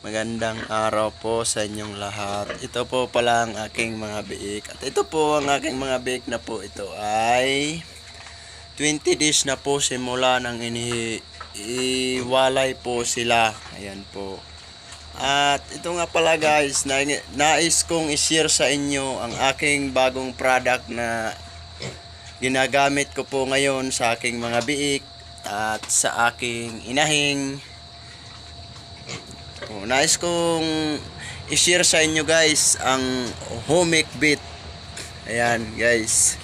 Magandang araw po sa inyong lahat. Ito po pala ang aking mga biik. At ito po ang aking mga biik na po ito ay 20 days na po simula nang ini iwalay po sila. Ayan po. At ito nga pala guys, na, nais kong i-share sa inyo ang aking bagong product na ginagamit ko po ngayon sa aking mga biik at sa aking inahing Oh, nais kong i-share sa inyo guys ang Homic Beat. Ayan guys.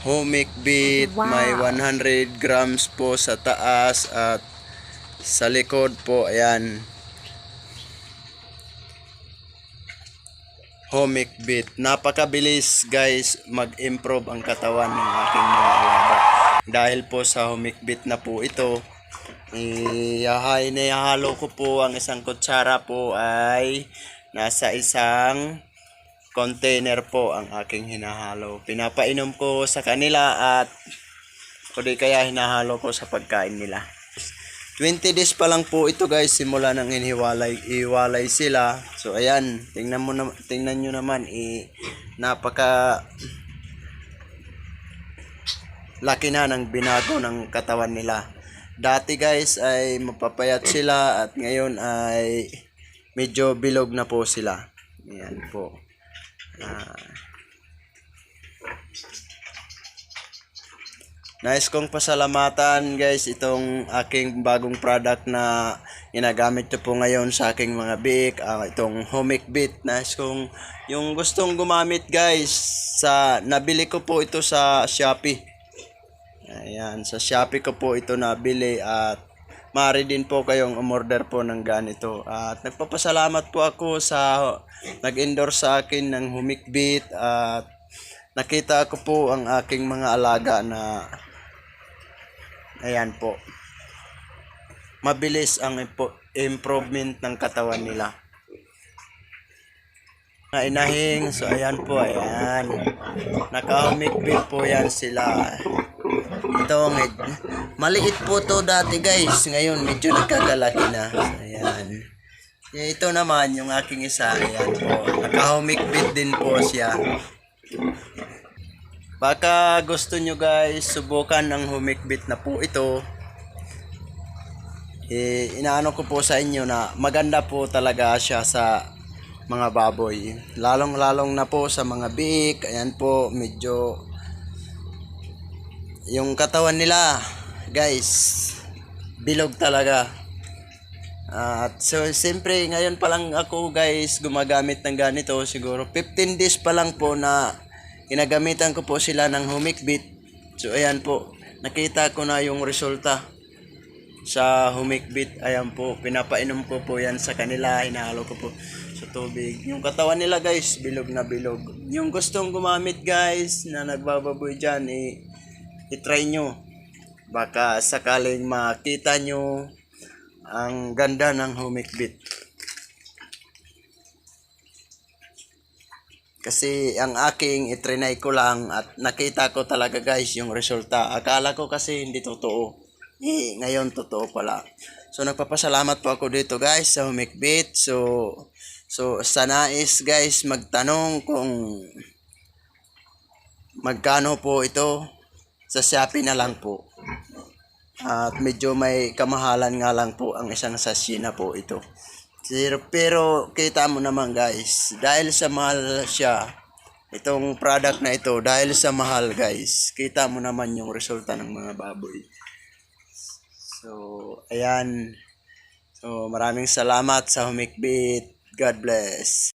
Homic Beat Wow. may 100 grams po sa taas at sa likod po ayan. Homic Beat. Napakabilis guys mag-improve ang katawan ng aking mga alaga. Dahil po sa Homic Beat na po ito, Iyahay na ihalo ko po ang isang kutsara po ay nasa isang container po ang aking hinahalo. Pinapainom ko sa kanila at o di kaya hinahalo ko sa pagkain nila. 20 days pa lang po ito guys simula nang iniwalay iwalay sila. So ayan, tingnan mo na, tingnan niyo naman i napaka laki na ng binago ng katawan nila. Dati guys ay mapapayat sila at ngayon ay medyo bilog na po sila. Ayan po. Ah. Nais kong pasalamatan guys itong aking bagong product na ginagamit ko po ngayon sa aking mga bik, ah, itong Homic Beat. Nais kong yung gustong gumamit guys sa nabili ko po ito sa Shopee. Ayan, sa Shopee ko po ito nabili at maaari din po kayong umorder po ng ganito. At nagpapasalamat po ako sa nag-endorse sa akin ng Humik Beat at nakita ko po ang aking mga alaga na ayan po. Mabilis ang improvement ng katawan nila. Mga inahing, so ayan po, ayan. Naka-humik beat po yan sila. Ito, med- maliit po to dati guys. Ngayon, medyo nagkagalaki na. Ayan. Eh, Ito naman, yung aking isa. Ayan po. Naka-humik beat din po siya. Baka gusto nyo guys, subukan ng humik beat na po ito. Eh, inaano ko po sa inyo na maganda po talaga siya sa mga baboy. Lalong-lalong na po sa mga biik. Ayan po, medyo yung katawan nila, guys, bilog talaga. At so, siyempre, ngayon pa lang ako, guys, gumagamit ng ganito. Siguro, 15 days pa lang po na ginagamitan ko po sila ng Humic Beat. So, ayan po, nakita ko na yung resulta sa Humic Beat. Ayan po, pinapainom ko po yan sa kanila, hinahalo ko po sa tubig. Yung katawan nila, guys, bilog na bilog. Yung gustong gumamit, guys, na nagbababoy dyan, eh, itry nyo. Baka sakaling makita nyo ang ganda ng Humic Beat. Kasi ang aking itrinay ko lang at nakita ko talaga guys yung resulta. Akala ko kasi hindi totoo. Eh, ngayon totoo pala. So nagpapasalamat po ako dito guys sa Humic Beat. So, so sa nais guys magtanong kung magkano po ito sa Shopee na lang po. At medyo may kamahalan nga lang po ang isang sachet na po ito. Pero, pero kita mo naman guys, dahil sa mahal siya, itong product na ito, dahil sa mahal guys, kita mo naman yung resulta ng mga baboy. So, ayan. So, maraming salamat sa Humikbit. God bless.